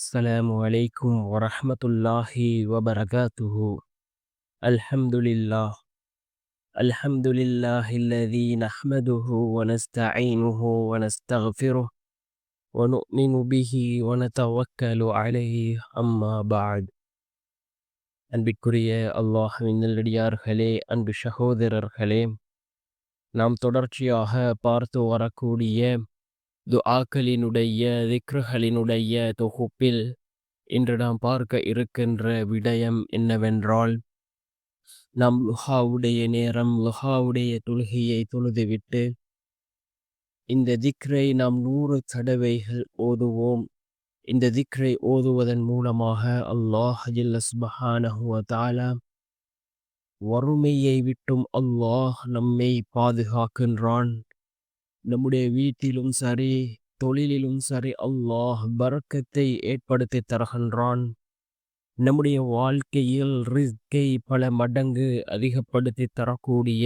السلام عليكم ورحمة الله وبركاته الحمد لله الحمد لله الذي نحمده ونستعينه ونستغفره ونؤمن به ونتوكل عليه أما بعد அன்பிற்குரிய அல்லாஹ்வின் நல்லடியார்களே அன்பு சகோதரர்களே நாம் தொடர்ச்சியாக பார்த்து வரக்கூடிய துஆக்களினுடைய திக்ருகளினுடைய தொகுப்பில் இன்று நாம் பார்க்க இருக்கின்ற விடயம் என்னவென்றால் நாம் லுஹாவுடைய நேரம் லுஹாவுடைய தொழுகையை தொழுதுவிட்டு இந்த திக்ரை நாம் நூறு தடவைகள் ஓதுவோம். இந்த திக்ரை ஓதுவதன் மூலமாக அல்லாஹ் தாலா வறுமையை விட்டும் அல்லாஹ் நம்மை பாதுகாக்கின்றான். நம்முடைய வீட்டிலும் சரி தொழிலிலும் சரி அல்லாஹ் பறக்கத்தை ஏற்படுத்தி தருகின்றான். நம்முடைய வாழ்க்கையில் ரிஸ்கை பல மடங்கு அதிகப்படுத்தி தரக்கூடிய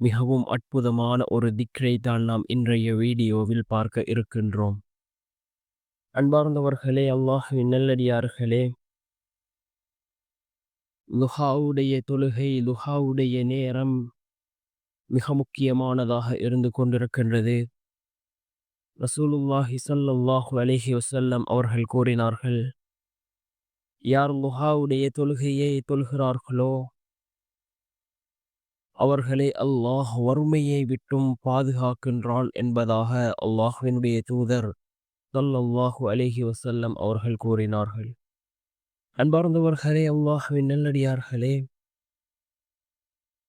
மிகவும் அற்புதமான ஒரு திக்ரை தான் நாம் இன்றைய வீடியோவில் பார்க்க இருக்கின்றோம். அன்பார்ந்தவர்களே அல்லாஹுவின் நல்லடியார்களே லுஹாவுடைய தொழுகை லுஹாவுடைய நேரம் மிக முக்கியமானதாக இருந்து கொண்டிருக்கின்றது. ரசூலுல்லாஹி சல்லாஹு அலைஹி வசல்லம் அவர்கள் கூறினார்கள் யார் லுஹாவுடைய தொழுகையை தொழுகிறார்களோ அவர்களை அல்லாஹ் வறுமையை விட்டும் பாதுகாக்கின்றாள் என்பதாக அல்லாஹ்வினுடைய தூதர் ஸல்லல்லாஹு அலிஹி வசல்லம் அவர்கள் கூறினார்கள். அன்பார்ந்தவர்களே அல்லாஹ்வின் நல்லடியார்களே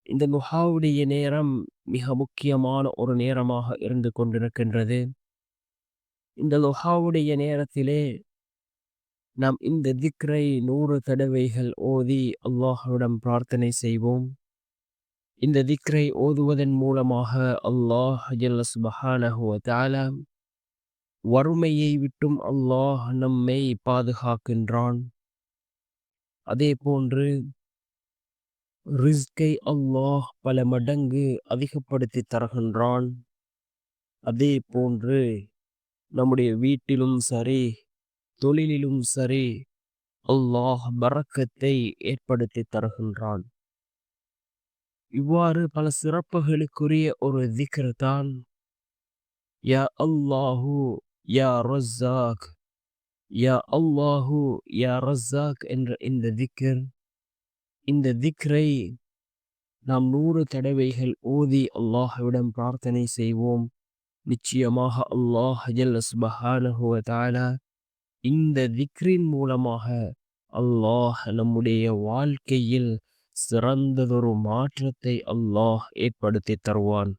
இந்த லுஹாவுடைய நேரம் மிக முக்கியமான ஒரு நேரமாக இருந்து கொண்டிருக்கின்றது. இந்த லுஹாவுடைய நேரத்திலே நாம் இந்த திக்ரை நூறு தடவைகள் ஓதி அல்லாஹ்விடம் பிரார்த்தனை செய்வோம். இந்த திக்ரை ஓதுவதன் மூலமாக அல்லாஹ் ஜல்ல சுபஹானஹு வறுமையை விட்டும் அல்லாஹ் நம்மை பாதுகாக்கின்றான். அதே போன்று ரிஸ்கை அல்லாஹ் பல மடங்கு அதிகப்படுத்தி தருகின்றான். அதே போன்று நம்முடைய வீட்டிலும் சரி தொழிலிலும் சரி அல்லாஹ் பறக்கத்தை ஏற்படுத்தி தருகின்றான். இவ்வாறு பல சிறப்புகளுக்குரிய ஒரு திக்ர் தான் யா அல்லாஹு யா ரஸாக் யா அல்லாஹு யா ரஸ்ஸாக் என்ற இந்த திக்ர். இந்த திக்ரை நாம் நூறு தடவைகள் ஓதி அல்லாஹ்விடம் பிரார்த்தனை செய்வோம். நிச்சயமாக அல்லாஹ் ஜல்ல சுபஹானஹு இந்த திக்ரின் மூலமாக அல்லாஹ் நம்முடைய வாழ்க்கையில் சிறந்ததொரு மாற்றத்தை அல்லாஹ் ஏற்படுத்தி தருவான்.